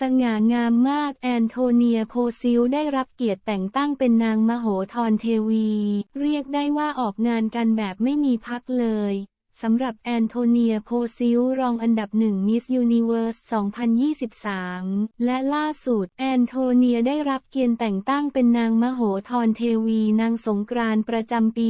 สง่างามมากแอนโทเนียโพซิลได้รับเกียรติแต่งตั้งเป็นนางมโหธรเทวี เรียกได้ว่าออกงานกันแบบไม่มีพักเลย สำหรับแอนโทเนียโพซิลรองอันดับหนึ่งมิสยูนิเวอร์ส 2023 และล่าสุด แอนโทเนียได้รับเกียรติแต่งตั้งเป็นนางมโหธรเทวีนางสงกรานต์ประจำปี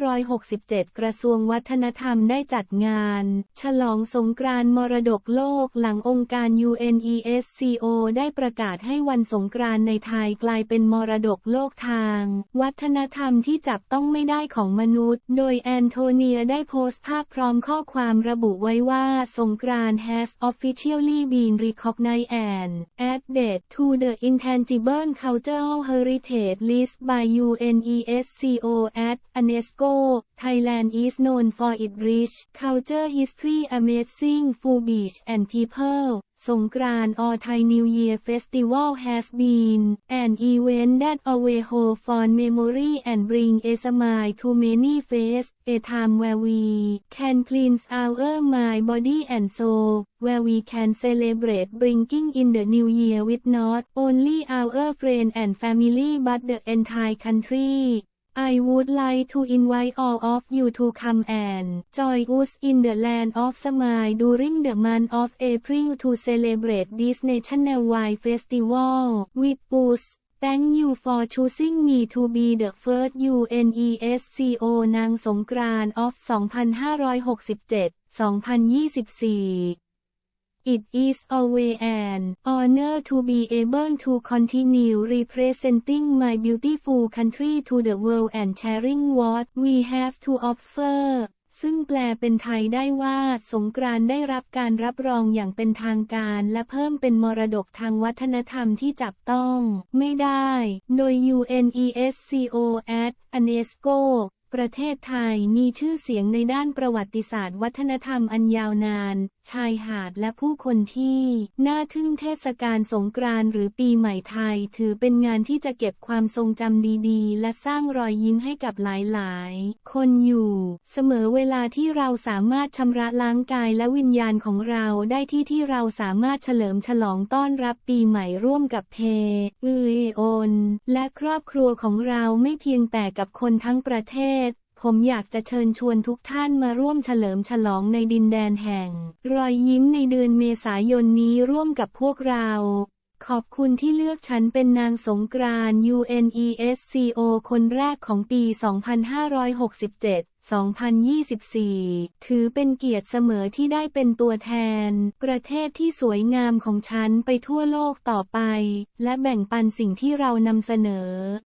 2567 กระทรวงวัฒนธรรมได้จัดงาน ฉลองสงกรานต์มรดกโลกหลังองค์การ UNESCO ได้ประกาศให้วันสงกรานต์ในไทยกลายเป็นมรดกโลกทาง วัฒนธรรมที่จับต้องไม่ได้ของมนุษย์ โดยแอนโทเนียได้โพสต์ภาพพร้อมข้อความระบุไว้ว่าสงกรานต์ has officially been recognized and added to the intangible cultural heritage list by UNESCO at UNESCO, Thailand is known for its rich culture history amazing food beach and people. Songkran or Thai New Year festival has been an event that always holds fond memory and bring a smile to many faces, a time where we can cleanse our mind, body and soul, where we can celebrate bringing in the new year with not only our friends and family but the entire country. I would like to invite all of you to come and join us in the land of smile during the month of April to celebrate this nationwide festival with us. Thank you for choosing me to be the first UNESCO นางสงกรานต์ of 2567 2024 It is always an honor to be able to continue representing my beautiful country to the world and sharing what we have to offer ซึ่งแปลเป็นไทยได้ว่า สงกรานต์ได้รับการรับรองอย่างเป็นทางการและเพิ่มเป็นมรดกทางวัฒนธรรมที่จับต้อง ไม่ได้ โดย UNESCO at UNESCO ประเทศไทยมีชื่อเสียงในด้านประวัติศาสตร์ วัฒนธรรมอันยาวนาน ชายหาดและผู้คนที่ น่าทึ่งเทศกาลสงกรานต์หรือปีใหม่ไทย ถือเป็นงานที่จะเก็บความทรงจำดีๆ และสร้างรอยยิ้มให้กับหลายๆ คนอยู่ เสมอเวลาที่เราสามารถชำระล้างกายและวิญญาณของเราได้ที่ที่เราสามารถเฉลิมฉลองต้อนรับปีใหม่ร่วมกับเพอืออนและครอบครัวของเราไม่เพียงแต่กับคนทั้งประเทศ ผมอยากจะเชิญชวนทุกท่านมาร่วมเฉลิมฉลองในดินแดนแห่ง รอยยิ้มในเดือนเมษายนนี้ร่วมกับพวกเรา ขอบคุณที่เลือกฉันเป็นนางสงกรานต์ UNESCO คนแรกของปี 2567 2024 ถือเป็นเกียรติเสมอที่ได้เป็นตัวแทน ประเทศที่สวยงามของฉันไปทั่วโลกต่อไป และแบ่งปันสิ่งที่เรานำเสนอ